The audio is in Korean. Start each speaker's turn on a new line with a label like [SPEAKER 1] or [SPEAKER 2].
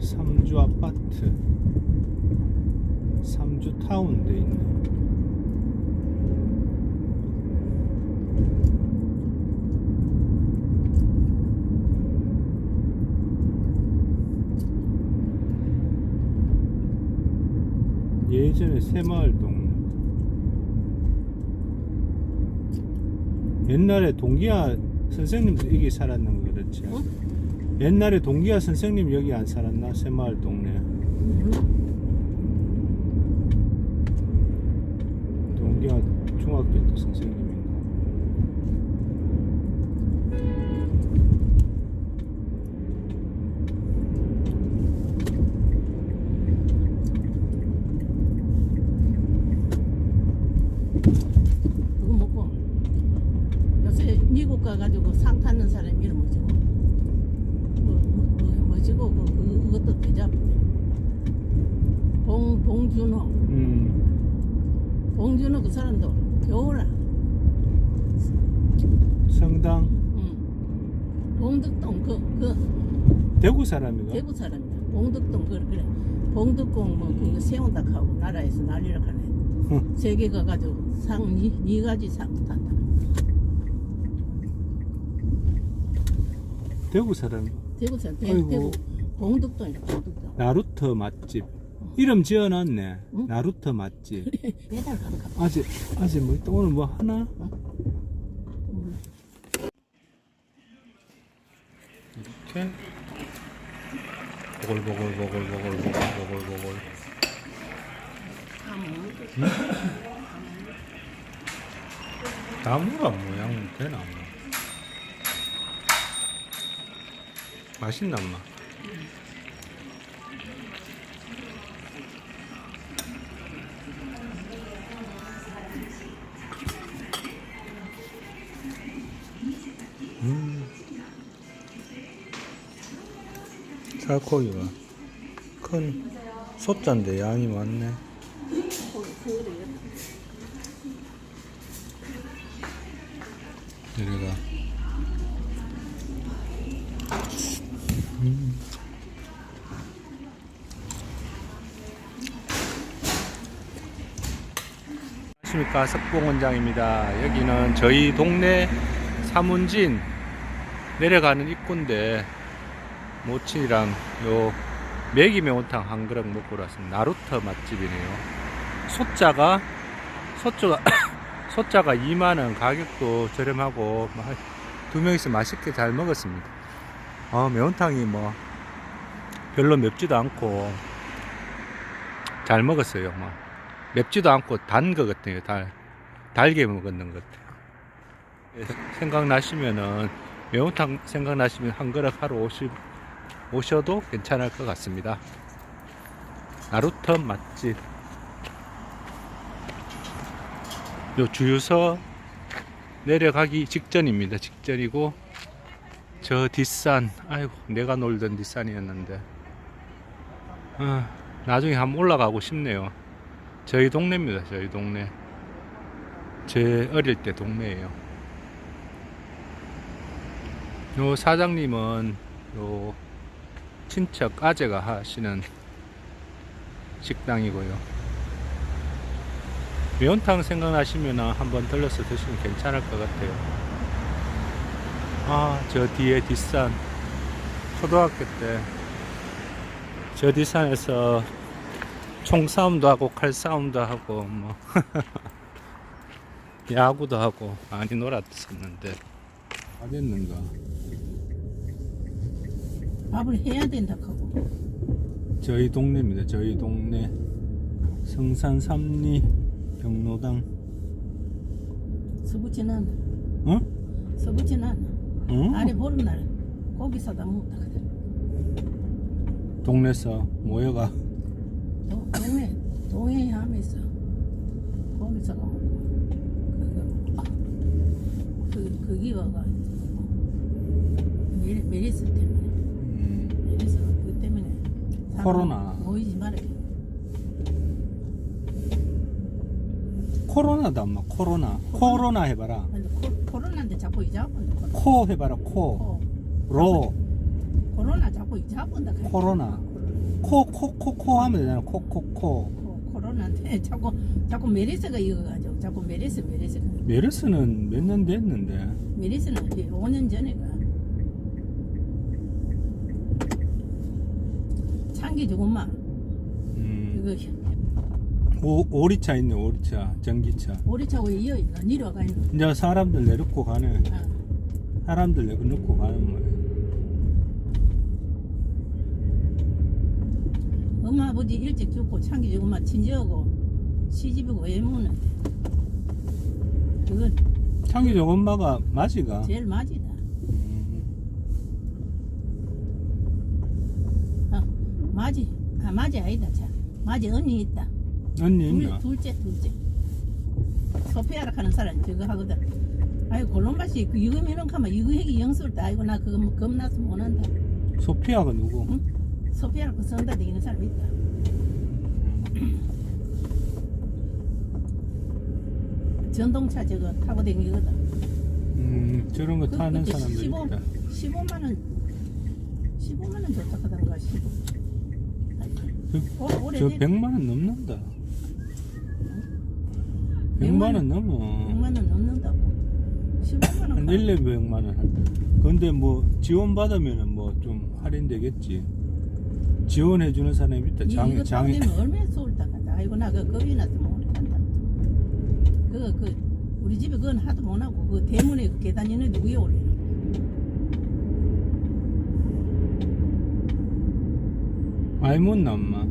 [SPEAKER 1] 삼주 아파트 삼주 타운 돼 있네 예전에 새마을 동네 옛날에 동기야 선생님도 여기 살았는 거 그렇지?
[SPEAKER 2] 응?
[SPEAKER 1] 옛날에 동기야 선생님 여기 안 살았나? 새마을 동네 동기야 중학교 때 선생님인가?
[SPEAKER 2] 그거 먹고 요새 미국 가가지고 상 타는 사람 이름 뭐지고 뭐, 뭐지고 그, 그, 그것도 되잡 봉 봉준호.
[SPEAKER 1] 음.
[SPEAKER 2] 봉준호 그 사람도 겨울아.
[SPEAKER 1] 성당?
[SPEAKER 2] 응. 봉덕동 그, 그.
[SPEAKER 1] 대구 사람인가?
[SPEAKER 2] 대구 사람이야. 봉덕동 그 그래. 봉덕동 뭐 그거 세운다 하고 나라에서 난리를 하네. 세계 가 가지고 상네 네 가지 상 탄다.
[SPEAKER 1] 대구 사람
[SPEAKER 2] 대구 사람 대,
[SPEAKER 1] 아이고.
[SPEAKER 2] 대구 봉덕동이야 봉덕동
[SPEAKER 1] 나루터 맛집 이름 지어놨네
[SPEAKER 2] 응?
[SPEAKER 1] 나루터 맛집
[SPEAKER 2] 배달 가는가 봐.
[SPEAKER 1] 아직 아직 뭐또 오늘 뭐 하나? 이렇게 보글보글보글보글보글보글보글 나무가 모양 되나? 맛있나 엄마? 음. 살코기가 큰 소자인데 양이 많네. 여기가 안녕하십니까 석봉 원장입니다. 여기는 저희 동네 사문진 내려가는 입구인데 모친이랑 요 매기 매운탕 한 그릇 먹고 왔습니다. 나루터 맛집이네요. 소자가 소자가 소자가 2만 원 가격도 저렴하고 뭐두 명이서 맛있게 잘 먹었습니다. 아 매운탕이 뭐 별로 맵지도 않고 잘 먹었어요. 뭐 맵지도 않고 단 것 같아요. 달 달게 먹었는 것 같아요. 생각나시면은 매운탕 생각나시면 한 그릇 하러 오시, 오셔도 괜찮을 것 같습니다. 나루터 맛집. 요 주유소 내려가기 직전입니다. 직전이고 저 뒷산, 아이고 내가 놀던 뒷산이었는데 아, 나중에 한번 올라가고 싶네요. 저희 동네입니다. 저희 동네. 제 어릴 때 동네예요. 요 사장님은 요 친척 아재가 하시는 식당이고요. 매운탕 생각나시면 한번 들러서 드시면 괜찮을 것 같아요. 아, 저 뒤에 뒷산. 초등학교 때 저 뒷산에서 총 싸움도 하고 칼 싸움도 하고 뭐 야구도 하고 많이 놀았었는데 다 됐는가?
[SPEAKER 2] 밥을 해야 된다 하고
[SPEAKER 1] 저희 동네입니다. 저희 동네 성산 삼리 경로당.
[SPEAKER 2] 서부지는 않아
[SPEAKER 1] 어?
[SPEAKER 2] 서부지는 않아
[SPEAKER 1] 응?
[SPEAKER 2] 아래 보는 날 고기 사다 먹다 그래
[SPEAKER 1] 동네에서 모여가
[SPEAKER 2] 동- 동해 동해 하면서 고기 사다 먹고 그거 그 거기 와가 메리, 메리스 때문에.
[SPEAKER 1] 음,
[SPEAKER 2] 메리스 그 때문에.
[SPEAKER 1] 코로나.
[SPEAKER 2] 모이지 말아요
[SPEAKER 1] 코로나다 엄마 코로나. 코로나. 해봐라.
[SPEAKER 2] 근데 코, 코로나인데 자꾸 이자본다
[SPEAKER 1] 코 해봐라 코.
[SPEAKER 2] 코.
[SPEAKER 1] 로.
[SPEAKER 2] 코로나 자꾸 이자본다.
[SPEAKER 1] 코로나
[SPEAKER 2] 코,
[SPEAKER 1] 코, 코, 코 하면 되잖아. 코, 코, 코.
[SPEAKER 2] 코, 코로나인데 자꾸 자꾸 메리스가 이어가지고 자꾸 메리스 메리스
[SPEAKER 1] 메르스는 몇 년 됐는데.
[SPEAKER 2] 메리스는 5년 전에가 창기 조금만
[SPEAKER 1] 음,
[SPEAKER 2] 이거
[SPEAKER 1] 오, 오리차 있네, 오리차. 전기차.
[SPEAKER 2] 오리차고 이어 있나 내려가 있는
[SPEAKER 1] 이제 사람들 내놓고 가네.
[SPEAKER 2] 아,
[SPEAKER 1] 사람들 내놓고 가는 거야.
[SPEAKER 2] 엄마 아버지 일찍 죽고 창기 조금만 친지하고 시집이고 외모는 그거
[SPEAKER 1] 창기적 엄마가 맞이가.
[SPEAKER 2] 제일 맞이다
[SPEAKER 1] 음,
[SPEAKER 2] 아, 맞이 아 맞이 아니다 자 맞이 언니 있다
[SPEAKER 1] 언니
[SPEAKER 2] 둘,
[SPEAKER 1] 있나?
[SPEAKER 2] 둘째 둘째 소피아라 하는 사람 저거 하거든 아이고 골롬바시 그 하면 이거 핵이 영수를 다 아이고 나 그거 뭐 겁나서 못한다
[SPEAKER 1] 소피아가 누구?
[SPEAKER 2] 응? 소피아라 그 성다 되는 사람 있다 전동차 저거 타고 다니거든
[SPEAKER 1] 음, 저런 거
[SPEAKER 2] 그-
[SPEAKER 1] 타는
[SPEAKER 2] 그때
[SPEAKER 1] 사람들
[SPEAKER 2] 15,
[SPEAKER 1] 있다.
[SPEAKER 2] 15만 원 15만 원 줬다 하던가 15
[SPEAKER 1] 저,
[SPEAKER 2] 오,
[SPEAKER 1] 저
[SPEAKER 2] 오래된
[SPEAKER 1] 100만 원 넘는다. 100만 원 넘어.
[SPEAKER 2] 100만 원 넘는다고 15만
[SPEAKER 1] 원한 1, 200만 원. 근데 뭐 지원 받으면은 뭐 좀 할인되겠지. 지원해 주는 사람이 있다. 장애
[SPEAKER 2] 이거 장애 얼마나 서울 나간다 아이고 나그 겁이 나서 못한다 그거 그 우리 집에 그건 하도 못하고 그 대문에 그 계단 있는 데 위에 올리는
[SPEAKER 1] 많이 못 남마.